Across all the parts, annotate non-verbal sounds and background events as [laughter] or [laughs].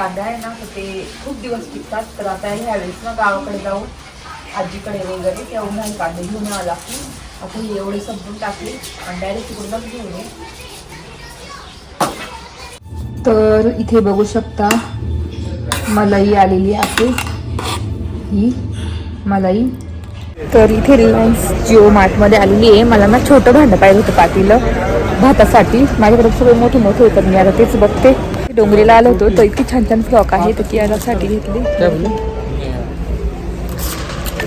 कांदा आहे ना ते खूप दिवस टिकतात. तर आता ह्यावेळेस ना गावाकडे जाऊन आजीकडे वगैरे ते उन्हाळी कांदे घेऊन यावं लागतील आता एवढे समजून टाकले आणि डायरेक्ट तिकडूनच घेऊन ये. तर इथे बघू शकता मलाई आलेली आहे. ही मलाई. तर इथे रिलायन्स जिओ मार्टमध्ये आलेली आहे. मला ना छोटं भांडं पाहिजे होतं पातीलं. भातासाठी. माझ्याकडे सगळे मोठे मोठे होतात मी आता तेच बघते. डोंगरीला आलो होतो तर इतकी छान छान फ्रॉक आहे तर घेतली.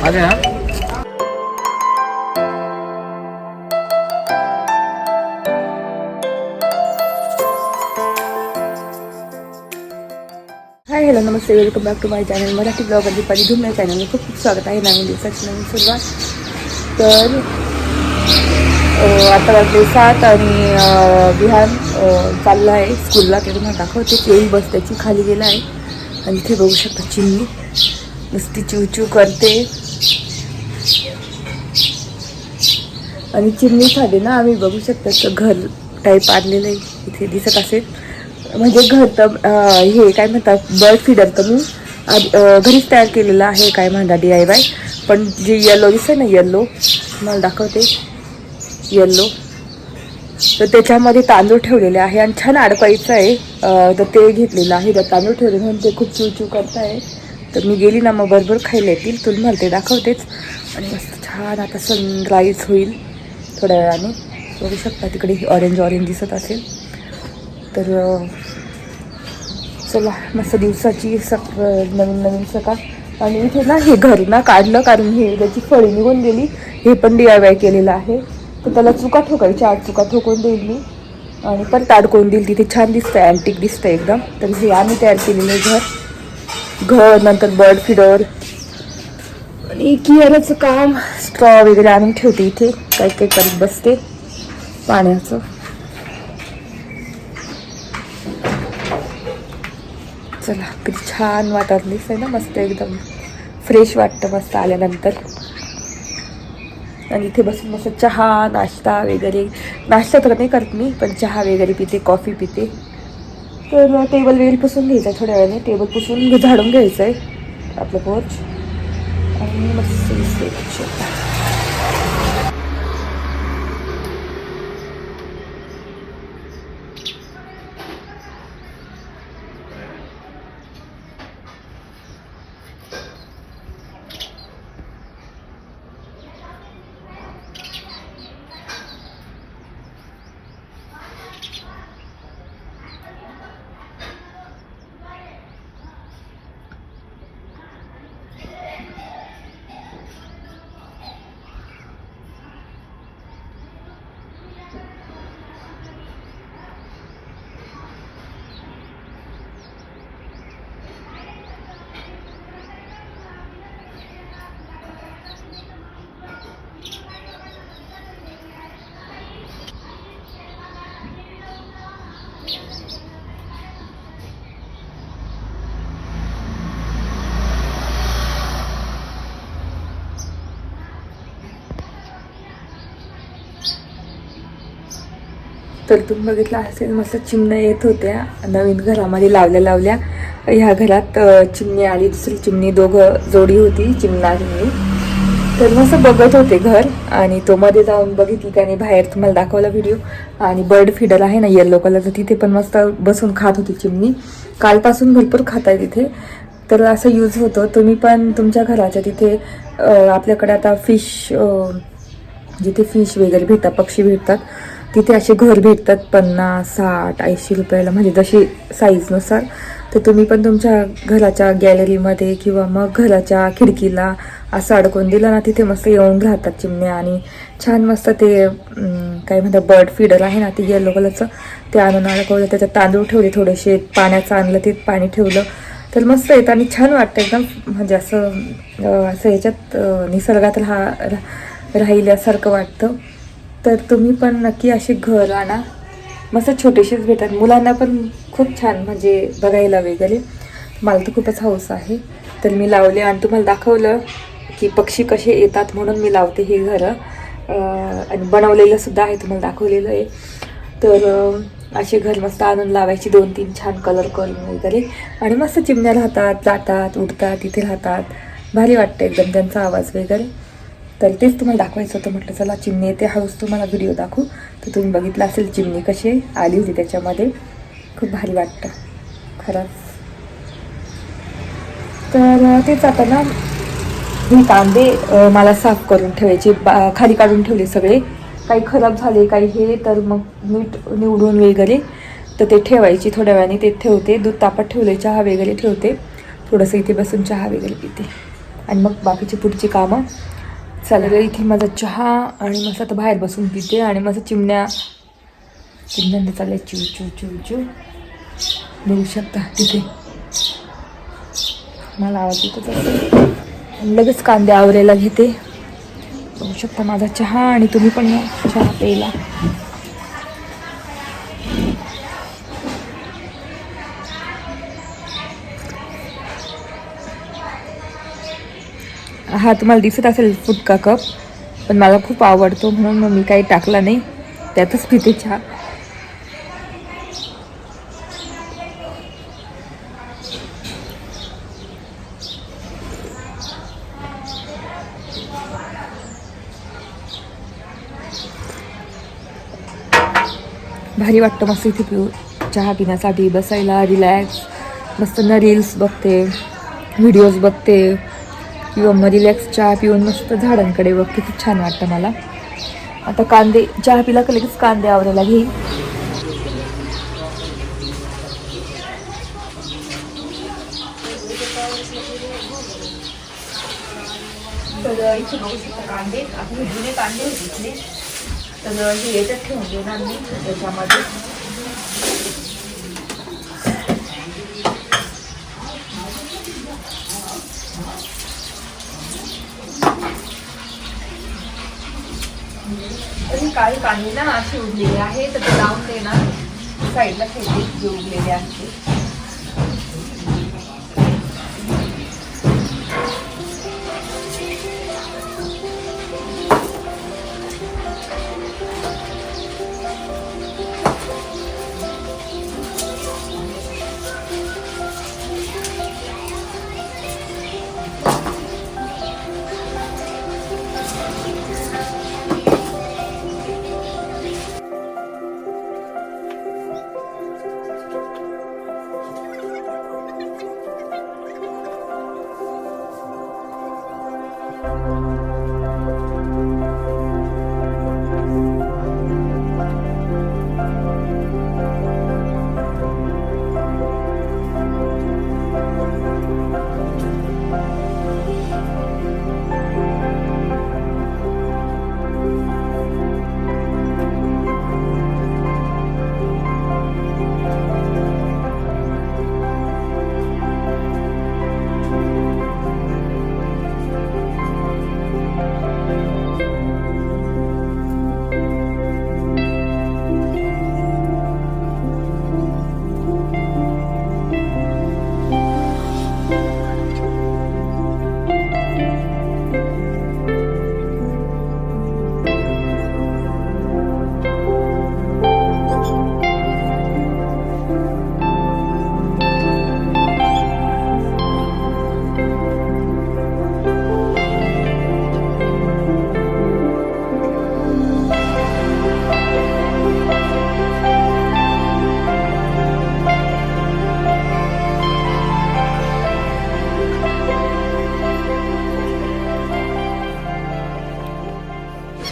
आले ना hi hello Namaste welcome back to my channel Marathi blog Deepali Dhumya channel खूप खूप स्वागत आहे. नवीन दिवसाची नवीन सुरुवात. तर आता वाजले सात आणि अं, विहान चाललं आहे स्कूलला ते तुम्हाला दाखवते. केळी बस त्याची खाली गेला आहे. आणि इथे बघू शकता चिमणी. नुसती चिवचिव करते. आणि चिमणी खाली ना आम्ही बघू शकतो तर घर टाईप आणलेलं आहे. इथे दिसत असेल. म्हणजे घर तर हे काय म्हणतात बर्ड फिडर तर मी घरीच तयार केलेलं आहे काय म्हणतात डी आय वाय पण जे येलो दिसतं ना येल्लो मला दाखवते. येल्लो. तर त्याच्यामध्ये तांदूळ ठेवलेले आहे आणि छान अडकायचं आहे. तर ते घेतलेलं आहे. तर तांदूळ ठेवले म्हणून ते खूप चिवचिव करत आहे तर मी गेली ना मग बरोबर खायला येतील. तुला मला ते दाखवतेच. आणि मस्त छान आता सनराईज होईल. थोड्या वेळाने. बघू शकता तिकडे ऑरेंज ऑरेंज दिसत असेल. तर चला मस्त दिवसाची सक नवीन नवीन सकाळ. आणि इथे ना हे घर ना काढलं. कारण हे त्याची फळी निघून गेली. हे पण डी आय वाय केलेलं आहे. तर त्याला चुका ठोकायच्या आठ चुका ठोकून देईल मी आणि परत अडकवून देईल तिथे छान दिसतंय अँटिक दिसतंय एकदम. तर हे आम्ही तयार केलेलं घर. घर नंतर बर्ड फिडर आणि किअरचं काम स्ट्रॉ वगैरे आणून ठेवते इथे. काही काही करत बसते पाण्याचं. चला किती छान वाटत दिसतंय ना मस्त एकदम. फ्रेश वाटतं मस्त आल्यानंतर. आणि इथे बसून मस्त चहा नाश्ता वगैरे. नाश्ता तर नाही करत मी पण चहा वगैरे पिते कॉफी पिते. तर टेबल वगैरे पुसून घ्यायचं आहे थोड्या वेळाने. टेबल पुसून झाडून घ्यायचं आहे. आपलं पोच आणि मस्त दिसते तर तुम्ही बघितलं असेल मस्त चिमण्या येत होत्या. नवीन घरामध्ये लावल्या लावल्या. ह्या घरात चिमणी आली दुसरी चिमणी दोघं जोडी होती चिमणा चिमणी तर मस्त बघत होते घर आणि तो मध्ये जाऊन बघितली त्याने बाहेर तुम्हाला दाखवला व्हिडिओ आणि बर्ड फिडर आहे ना येल्लो कलरचं तिथे पण मस्त बसून खात होती चिमणी. कालपासून भरपूर खात आहे तिथे. तर असं यूज होतं. तुम्ही पण तुमच्या घराच्या तिथे आपल्याकडे आता फिश जिथे फिश वगैरे भेटतात पक्षी भेटतात तिथे असे घर भेटतात पन्नास साठ ऐंशी रुपयाला. म्हणजे जशी साईजनुसार तर तुम्ही पण तुमच्या घराच्या गॅलरीमध्ये किंवा मग घराच्या खिडकीला असं अडकून दिलं ना तिथे मस्त येऊन राहतात चिमण्या. आणि छान मस्त ते काय म्हणतात बर्ड फीडर आहे ना ते येलो कलरचं ते आणून अडकवलं त्याच्यात तांदूळ ठेवले थोडेसे पाण्याचं आणलं ते पाणी ठेवलं. तर मस्त येतं आणि छान वाटतं एकदम. म्हणजे असं असं ह्याच्यात निसर्गात राहा रा- राहिल्यासारखं वाटतं. तर तुम्ही पण नक्की असे घर आणा. मस्त छोटेसेच भेटतात. मुलांना पण खूप छान म्हणजे बघायला वगैरे. मला तर खूपच हौस आहे. तर मी लावले आणि तुम्हाला दाखवलं की पक्षी कसे येतात म्हणून मी लावते हे घरं. आणि बनवलेलं सुद्धा आहे तुम्हाला दाखवलेलं आहे. तर असे घर मस्त आणून लावायची दोन तीन छान कलर करून वगैरे. आणि मस्त चिमण्या राहतात जातात उडतात इथे राहतात. भारी वाटतं एकदम त्यांचा आवाज वगैरे. तर तेच तुम्हाला दाखवायचं होतं. म्हटलं चला चिमणी येते. हळूच तुम्हाला व्हिडिओ दाखवू. तर तुम्ही बघितलं असेल चिमणी कशी आली होती त्याच्यामध्ये. खूप भारी वाटतं. खरंच. तर तेच आता ना हे कांदे मला साफ करून ठेवायचे. बा खाली काढून ठेवले सगळे. काही खराब झाले काही हे तर मग मीठ निवडून वगैरे तर ते ठेवायची. थोड्या वेळाने ते ठेवते. दूध तापत ठेवले चहा वगैरे ठेवते. थोडंसं इथे बसून चहा वगैरे पिते. आणि मग बाकीची पुढची कामं. चालेल इथे माझा चहा आणि मस्त आता बाहेर बसून पिते आणि माझं चिमण्या चिमण्यांना चालले चिव चिव चिव चिव. बघू शकता तिथे. मला आवाज येतच असेल. लगेच कांदे आवरायला घेते. बघू शकता माझा चहा आणि तुम्ही पण या. चहा प्यायला. हा तुम्हाला दिसत असेल फुटका कप पण मला खूप आवडतो म्हणून मग मी काही टाकला नाही. त्यातच पिते चहा. भारी वाटतं मस्त इथे पिऊ चहा पिण्यासाठी बसायला रिलॅक्स मस्त न रील्स बघते व्हिडिओज बघते. किंवा मग रिलॅक्स चहा पिऊन मस्त झाडांकडे बघते खूप छान वाटतं मला. आता कांदे चहा पिला का लगेच कांदे आवरायला घेईल तर इथे बघू शकता कांदे आपले जुने कांदे होते इथले. तर हे याच्यात ठेवून देणार मी त्याच्यामध्ये. तर हे काही ना अशी उरलेले आहे तर ते लावून देणार. साईडला ठेवले जे आहे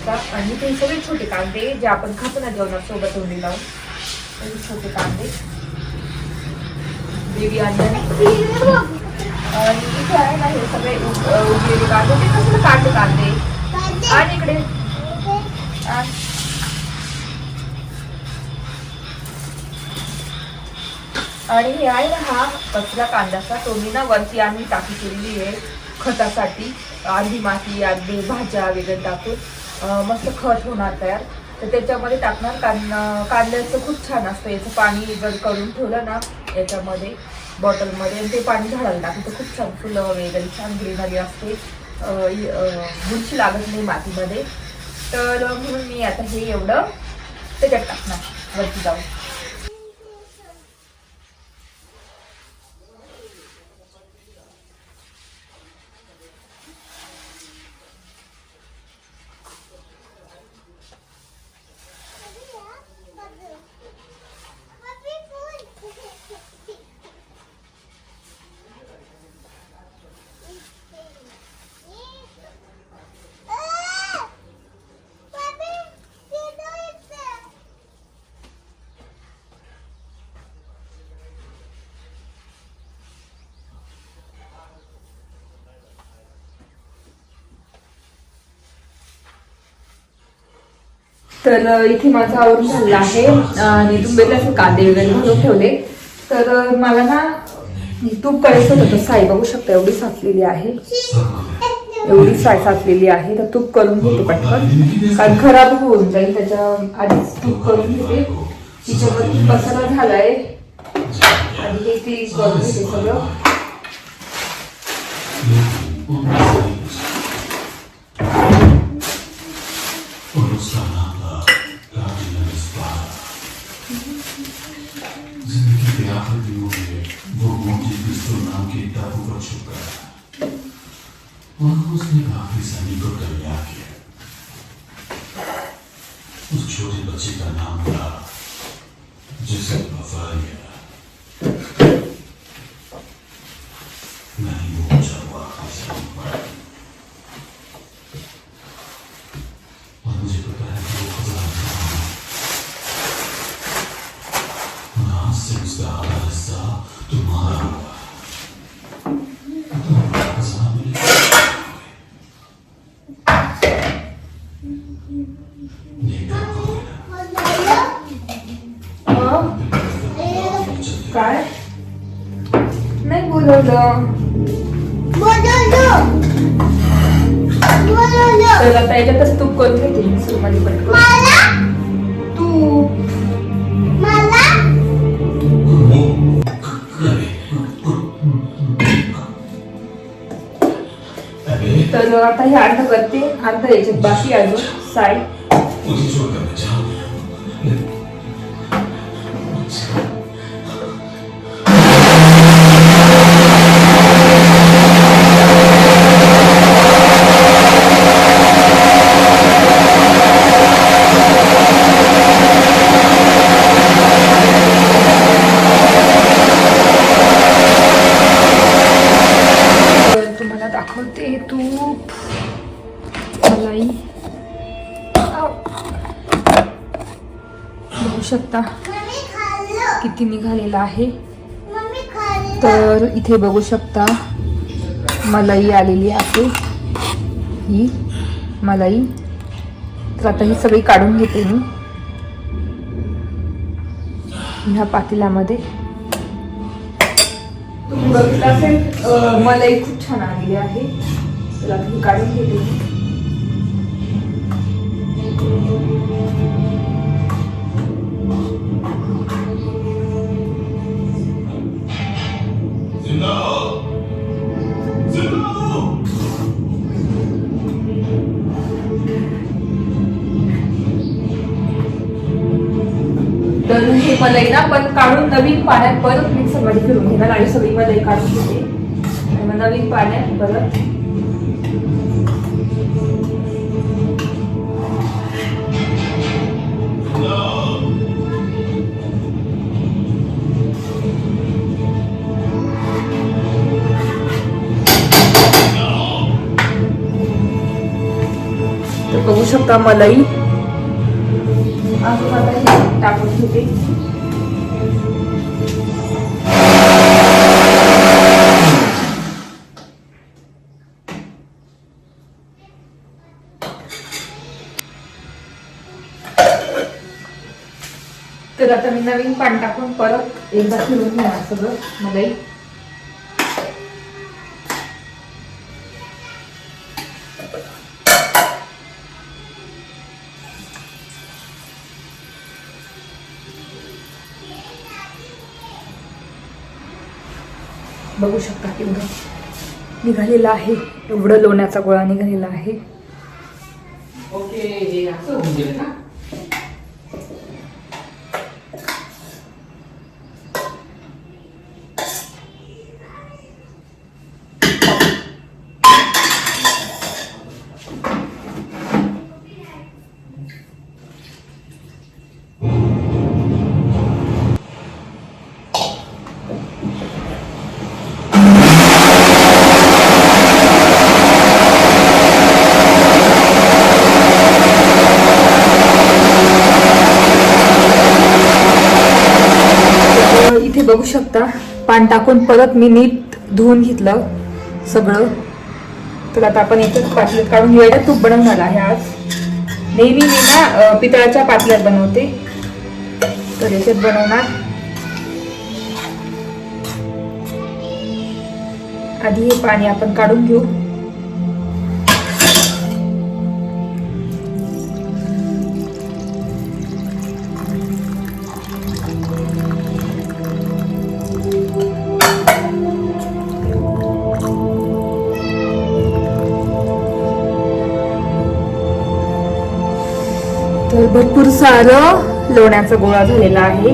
ते आणि ते सगळे छोटे कांदे जे आपण खातो ना जेवणासोबत तोंडी लावून ते छोटे कांदे. देवी आणि इथे आहे ना हे सगळे उग- कांदे. ते कसले कांदे कांदे? आणि इकडे? आणि हे आहे ना हा कचरा कांद्याचा. तो मी ना वरती आम्ही टाकी केलेली आहे खतासाठी. अर्धी माती अर्धी भाज्या वगैरे टाकून. मस्त खत होणार तयार तर त्याच्यामध्ये टाकणार कांदा कांद्याचं खूप छान असतं. याचं पाणी जर करून ठेवलं ना याच्यामध्ये बॉटलमध्ये आणि ते पाणी झाडायला टाकलं तर खूप छान फुलं वगैरे छान ग्रीनरी असते. बुरशी लागत नाही मातीमध्ये. तर म्हणून मी आता हे एवढं त्याच्यात टाकणार वरती जाऊन. तर इथे माझा आवरून झालेलं आहे. आणि तुंबेला असे कांदे वगैरे घालून ठेवले. तर मला ना तूप करायचं होतं. तर साई बघू शकता एवढी साचलेली आहे. एवढी साय साचलेली आहे. तर तूप करून घेते पटकन. कारण खराब होऊन जाईल. त्याच्या आधीच तूप करून घेते. तिच्यावर मसाला झालाय. आणि हे ती करून घेते सगळं. जिंदगी के आखिर दिनों में वो मोटी पिस्तौल नाम के टापू पर छुप गया वहां उसने एक आखिरी सैनिक को कल्याण किया उस छोटे बच्चे का नाम था जिसे वफारिया बोलवलं तर आता याच्यातच तूप करून घेते मिक्सरमध्ये पटकन तू अबे तर आता हे अर्ध करते अर्ध याच्यात बाकी अजून साय किती निघालेला आहे. तर इथे बघू शकता मलाई आलेली आहे. ही मलाई. तर आता ही सगळी काढून घेते मी. ह्या पातेल्यामध्ये तुम्ही बघितलं असेल अ, मलाई खूप छान आलेली आहे. तर आता ही काढून घेते. मी. तर हे मलाई ना पण काढून नवीन पाण्यात परत मिक्सरमध्ये फिरून घेणार आणि सगळी मलाई काढून घेते मग नवीन पाण्यात परत शकता मलाई टाकून घेते तर आता मी नवीन पान टाकून परत एकदा फिरून घेणार सगळं मलाई बघू शकता एवढं निघालेलं आहे. एवढं लोण्याचा गोळा निघालेला आहे. ओके इथे बघू शकता. पान टाकून परत मी नीट धुवून घेतलं सगळं. तर आता आपण एकच पाटलीत काढून घेऊया. तूप बनवणार आहे आज. नेहमी मी ना पितळाच्या पातळ्यात बनवते. तर याच्यात बनवणार. आधी हे पाणी आपण काढून घेऊ. तर भरपूर सारं लोण्याचा गोळा झालेला आहे.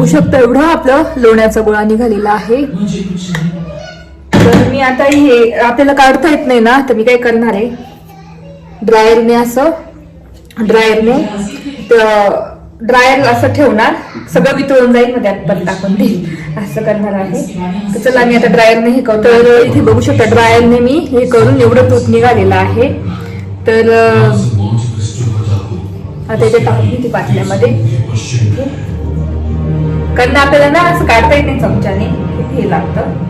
बघू शकता एवढा आपलं लोण्याचा गोळा निघालेला आहे. तर मी आता हे आपल्याला काढता येत नाही ना तर मी काय करणार आहे? ड्रायरने असं ड्रायरने ड्रायर असं ठेवणार. सगळं वितळून जाईल मग त्यात पण टाकून देईल. असं करणार आहे. तर चला मी आता ड्रायरने हे करतो तर इथे बघू शकता ड्रायरने मी हे करून एवढं तूप निघालेलं आहे. तर आता इथे टाकून पाटल्यामध्ये कारण आपल्याला ना असं काढता येते चमच्याने हे लागतं.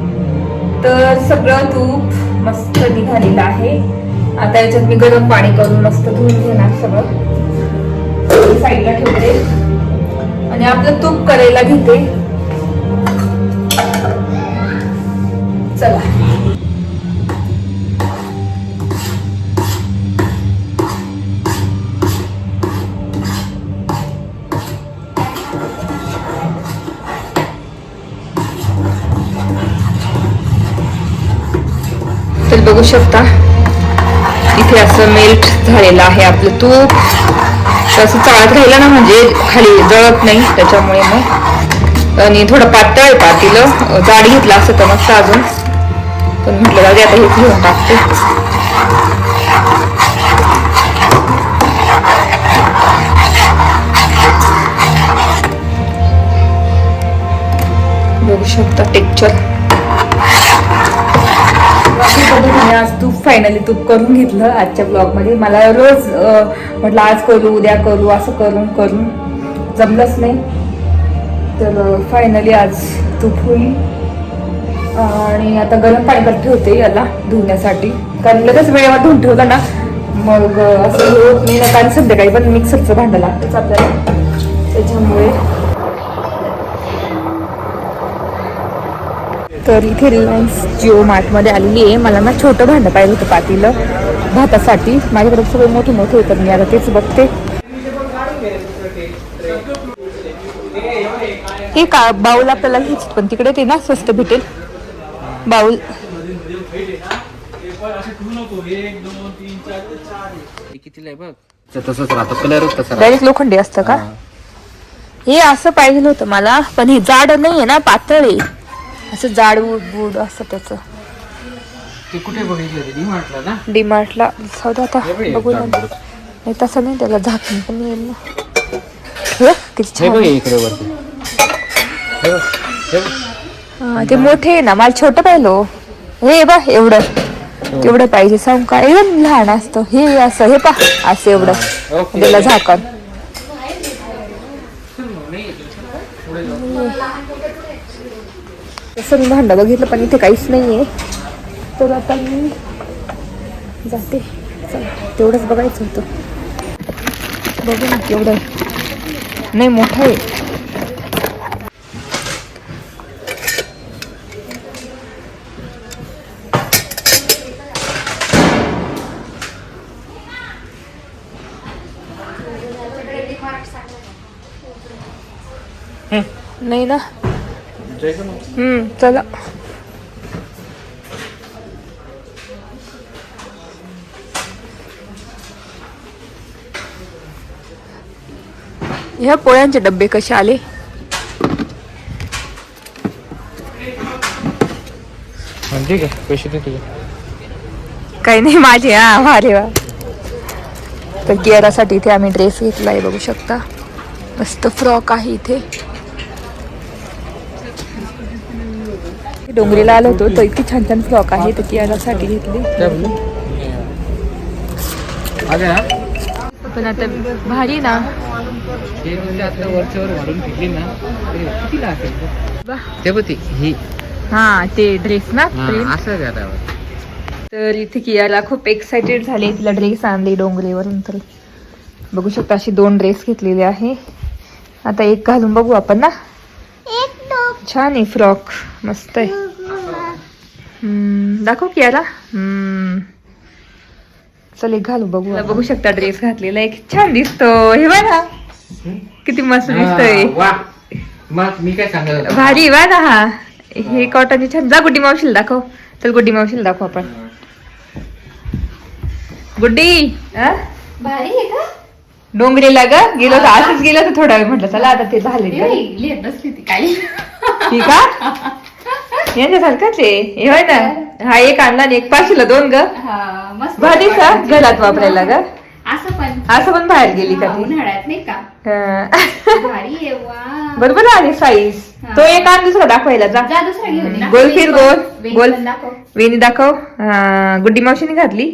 तर सगळं तूप मस्त निघालेलं आहे. आता याच्यात मी गरम पाणी करून मस्त धुवून घेणार सगळं. साईडला ठेवते. आणि आपलं तूप करायला घेते. चला. बघू शकता. इथे असं मेल्ट झालेलं आहे आपलं तूप. असं चाळत राहिलं ना म्हणजे खाली जळत नाही त्याच्यामुळे मग. आणि थोडं पातळ आहे पातीलं. जाड घेतलं असं तर मस्त अजून. पण म्हटलं जाऊ दे आता हेच घेऊन टाकते. बघू शकता टेक्चर अशा पद्धतीने आज तूप फायनली तूप करून घेतलं आजच्या ब्लॉगमध्ये मला रोज म्हटलं आज करू उद्या करू असं करून करून. जमलंच नाही. तर फायनली आज तूप होईल आणि आता गरम पाणी करत ठेवते याला धुण्यासाठी. कारण लगेच वेळेवर धुवून ठेवलं ना मग असं होत नाही. ना कारण संध्याकाळी पण मिक्सरचं भांडं लागतंच आपल्याला. त्याच्यामुळे तर इथे रिलायन्स जिओ मार्टमध्ये आलेली आहे. मला ना छोटं भांडं पाहिजे होतं पातीलं. भातासाठी. माझ्याकडे सगळे मोठे मोठे होतं मी आता तेच बघते. हे का बाऊल आपल्याला घ्यायचे पण तिकडे ते ना स्वस्त भेटेल. बाऊल. कितीला आहे बघ तसंच राहतं कलर तसा राहतो. डायरेक्ट लोखंडी असतं का? हे असं पाहिजे होतं मला पण हे जाड नाहीये ना पातळ आहे. असं जाड बुड बुड असं त्याचं. ते कुठे बघितलं ते? म्हटलं ना? डीमार्टला सौदा आता. हे बघ, हे ना नाही तसं नाही त्याला झाकण पण येईल ना. हे? किती हे छान. इकडे वरती. हे हे. हा, ते मोठे आहे ना. मला छोटं पाहिलं हे. बा एवढं. तेवढं पाहिजे. सांग का एकदम लहान असतं. हे असं हे पा असं एवढं. त्याला झाकण. मी भांडं बघितलं पण इथे काहीच नाहीये. तर आता मी जाते. चला तेवढंच बघायचं होतं. बघू ना केवढं आहे. नाही मोठं आहे. नाही ना? हम्म चला. ह्या पोळ्यांचे डब्बे कसे आले? म्हणजे काय पैसे दे तुझे. काही नाही माझे हा भारी वा तर कियारासाठी इथे आम्ही ड्रेस घेतला आहे बघू शकता. मस्त फ्रॉक आहे इथे. डोंगरीला आलो होतो. तर इतकी छान छान फ्रॉक आहे तर ती यासाठी घेतली. पण आता भारी ना. हे. ते. ते ती ही हा ते ड्रेस ना तर इथे कियाला खूप एक्साइटेड झाले तिला ड्रेस आणले डोंगरेवरून तर. बघू शकता अशी दोन ड्रेस घेतलेले आहे. आता एक घालून बघू आपण ना. छान आहे फ्रॉक. मस्त आहे. हम्म, दाखव कियाला हम्म. चल एक घालू बघू. बघू शकता ड्रेस घातलेला एक छान दिसतो हे बघा. किती मस्त दिसतोय. मी काय सांगत? भारी वा ना हा. हे कॉटनचे छान. जा गुड्डी मावशीला दाखव. चल गुड्डी मावशीला दाखव आपण. गुड्डी हा? भारी आहे का? डोंगरीला ग गेलो तर असंच गेलो तर थोडा वेळ म्हटलं चला आता ते झाले बसली ती ठीक आहे यांच्यासारखंच आहे. हे होय ना हा एक आणला आणि एक पाचशेला दोन ग. भारी का घरात वापरायला ग. असं पण. असं पण बाहेर गेली का ती? उन्हाळ्यात नाही का? बरोबर आली साईज तो एक आण दुसरा दाखवायला जा. गोल फिर गोल. गोल. वेणी दाखव. गुड्डी मावशीने घातली.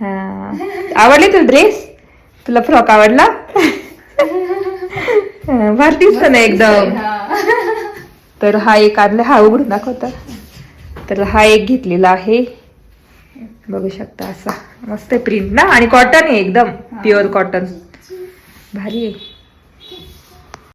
हा. आवडली तुला ड्रेस तुला फ्रॉक आवडला? [laughs] भारी दिसतो ना एकदम. [laughs] तर हा एक आणला हा उघडून दाखवता. तर हा एक घेतलेला आहे. बघू शकता असा. मस्त प्रिंट ना? आणि कॉटन आहे एकदम. प्युअर कॉटन भारी आहे.